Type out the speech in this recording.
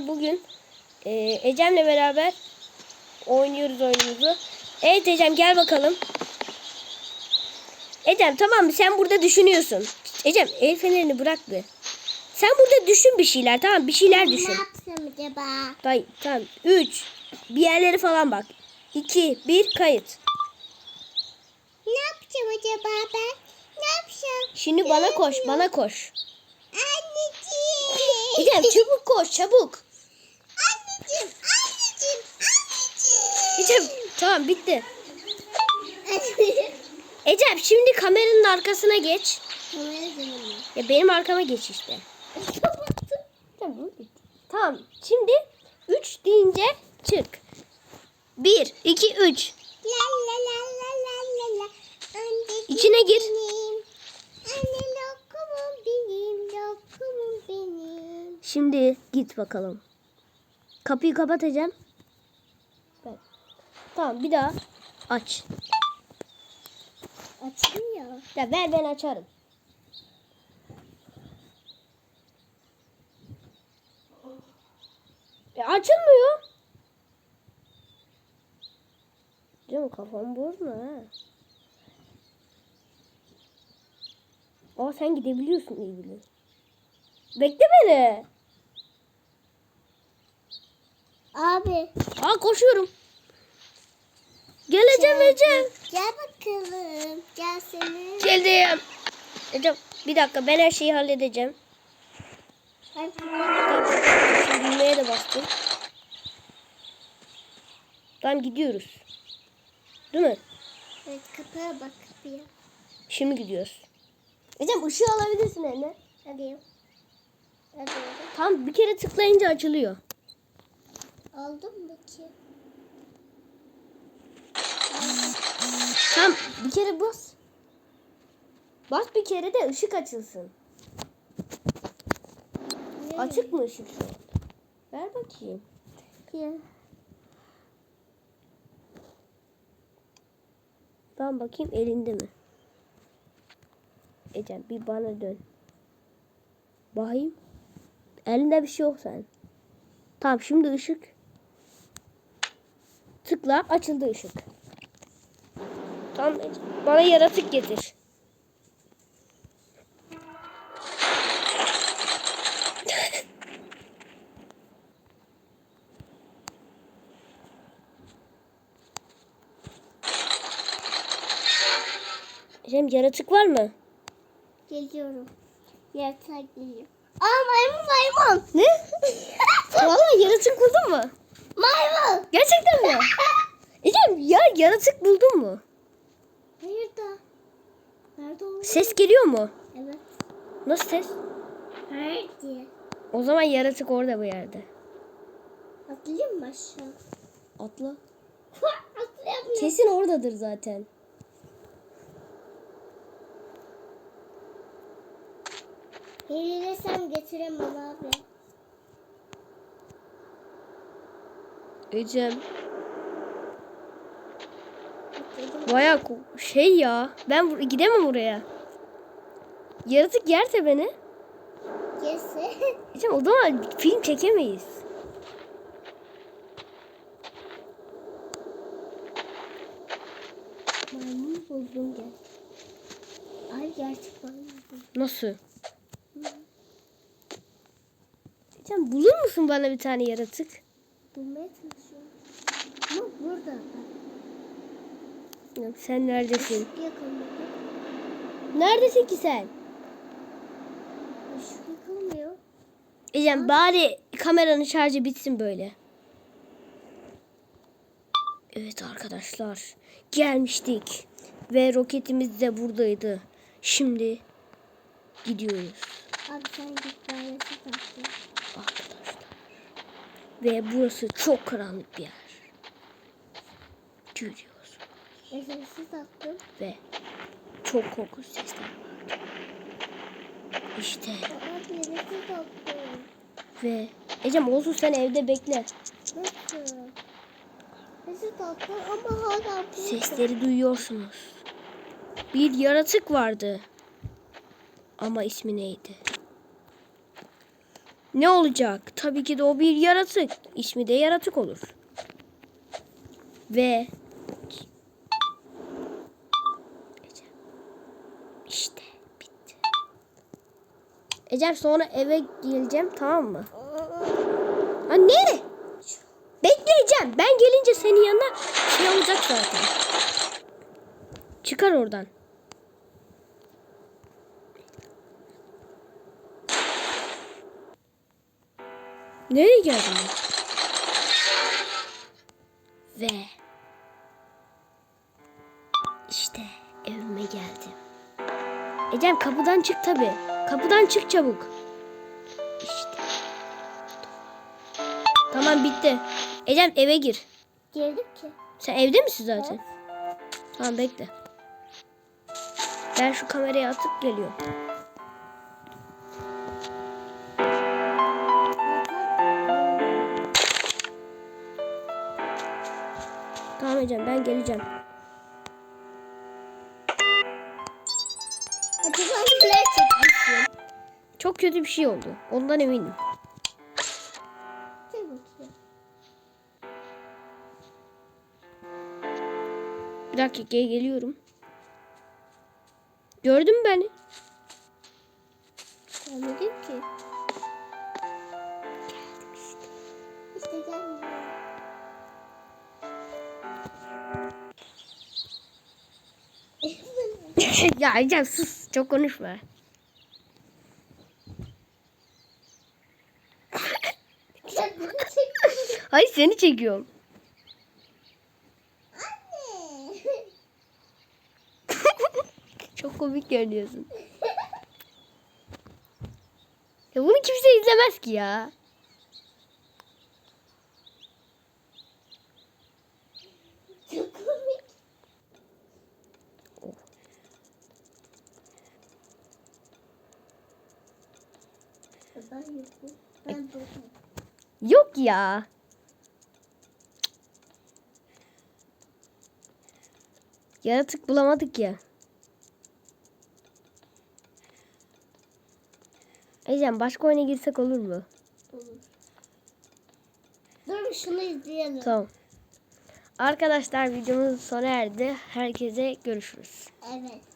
arkadaşlar bugün e, Ecem'le beraber oynuyoruz oyunumuzu. Evet Ecem gel bakalım. Ecem tamam? Sen burada düşünüyorsun. Ecem el fenerini bırak bir. Sen burada düşün bir şeyler tamam bir şeyler Ne düşün. yapsam acaba? Tamam, tamam. 3 bir yerlere falan bak. 2 1 kayıt. Ne yapacağım acaba ben? Ne yapacağım? Şimdi bana koş, bana koş. Anneciğim. Ecem çabuk koş, çabuk. Anneciğim, anneciğim, anneciğim. Ecem tamam bitti. Ecem şimdi kameranın arkasına geç. Ya benim arkama geç işte. Tamam. Tamam. Şimdi 3 deyince çık. 1 2 3. La la la la la la la. Anneciğim İçine gir. Şimdi git bakalım. Kapıyı kapatacağım. Tamam bir daha aç. Açılıyor. Ya ver ben açarım. Ya açılmıyor. Canım kafam bozma ha. Aa sen gidebiliyorsun iyi bile. Bekle beni. Abi. Aa koşuyorum. Geleceğim Ecem. Gel bakalım. Gel seni. Geldim. Ecem bir dakika ben her şeyi halledeceğim. Şimdi düğmeye de bastım. Tamam gidiyoruz. Değil mi? Evet kapıya bak kapıya. Şimdi gidiyoruz. Ecem ışığı alabilirsin eline. Hadi. Hadi. Tam bir kere tıklayınca açılıyor. Aldın mı ki? Tam bir kere bas. Bas bir kere de ışık açılsın. Açık mı ışık şu an? Ver bakayım. Ya. Ben bakayım elinde mi? Ecem bir bana dön. Bakayım. Elinde bir şey yok sen. Tamam şimdi ışık. Tıkla açıldı ışık. Ecem, bana yaratık getir. Ecem yaratık var mı? Geliyorum. Yatağa geliyorum. Aa maymun maymun. Ne? Vallahi yaratık buldun mu? Maymun. Gerçekten mi? Ecem ya yaratık buldun mu? Hayır da. Nerede o? Ses geliyor mu? Evet. Nasıl ses? Hayır diye. O zaman yaratık orada bu yerde. Atlayayım mı aşağı? Atla. Atlayamıyorum. Kesin oradadır zaten. Hilesem getiremem abi. Ecem. Baya şey ya. Ben gidemem oraya. Yaratık yerse beni. Yese. Ecem o zaman film çekemeyiz. maymun buldum gel. Ay gerçek maymun buldum. Nasıl? Ecem bulur musun bana bir tane yaratık? Bulmaya çalışıyorum. Ama burada. Ya Sen neredesin? Yakaladım. Neredesin ki sen? Şu yakalamıyor. Ecem bari kameranın şarjı bitsin böyle. Evet arkadaşlar gelmiştik ve roketimiz de buradaydı. Şimdi gidiyoruz Abi sen git ben arkadaşlar. Ve burası çok karanlık bir yer. Görüyoruz Esensiz attım. ve çok korkunç sesler var. İşte Abi yatak attım. ve Ecem olsun sen evde bekle. Nasıl? Yatak attım ama hala burada. Sesleri duyuyorsunuz. Bir yaratık vardı. Ama ismi neydi? Ne olacak? Tabii ki de o bir yaratık. İsmi de yaratık olur. Ve işte bitti. Ecem sonra eve geleceğim tamam mı? Ha ne? Bekleyeceğim. Ben gelince senin yanına şey olacak zaten. Çıkar oradan. Nereye geldin? Ve Ecem kapıdan çık tabi. Kapıdan çık çabuk. İşte. Tamam bitti. Ecem eve gir. Girdim ki. Sen evde misin zaten? Tamam bekle. Ben şu kamerayı atıp geliyorum. Tamam Ecem ben geleceğim. Kötü bir şey oldu. Ondan eminim. Bir dakikaya geliyorum. Gördün mü beni? Görmedim ki. Geldim işte. İşte geldim. ya Ecem sus. Çok konuşma. Hayır seni çekiyorum. Anne. Çok komik görünüyorsun. Ya bunu kimse izlemez ki ya. Çok komik. Ben yokum. Ben buradayım. Yok ya. Yaratık bulamadık ya. Ecem başka oyuna girsek olur mu? Olur. Dur şunu izleyelim. Tamam. Arkadaşlar videomuz sona erdi. Herkese görüşürüz. Evet.